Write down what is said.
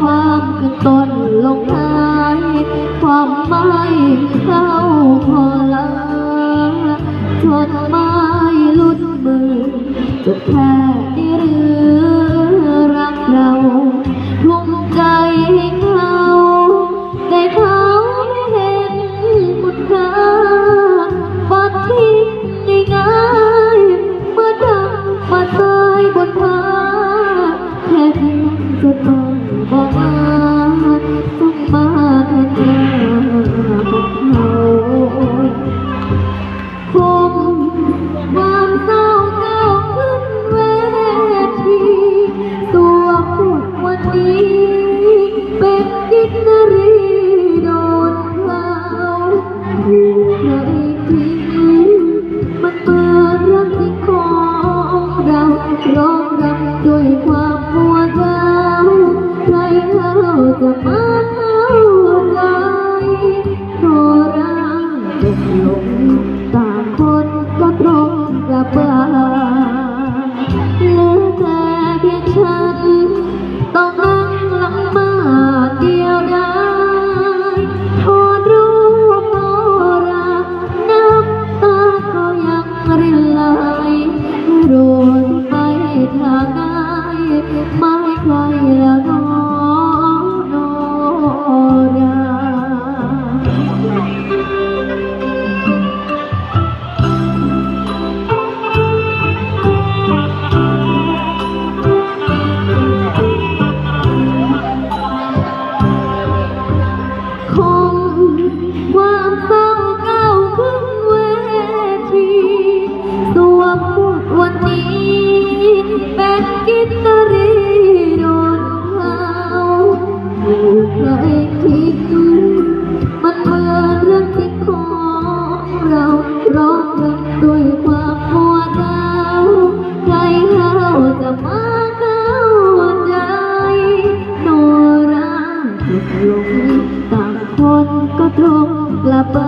ความกันต้นลงท้าย ความไม่เข้าพอลาจดหมายลุดมือจดแจะมาเข้าใจโทรรักจบลงต่างคนก็ตรงกลับบ้านเหลือแต่เพียงฉันต้องนั่งหลังมาเดียวดายทอดรูปโนราน้ำตาก็ยังรินไหลโรยไปทางใดไำด้วยความปวดร้าใครเขาจะมาเข้าใจโนราจุดลงต่างคนก็ตรงกลับบ้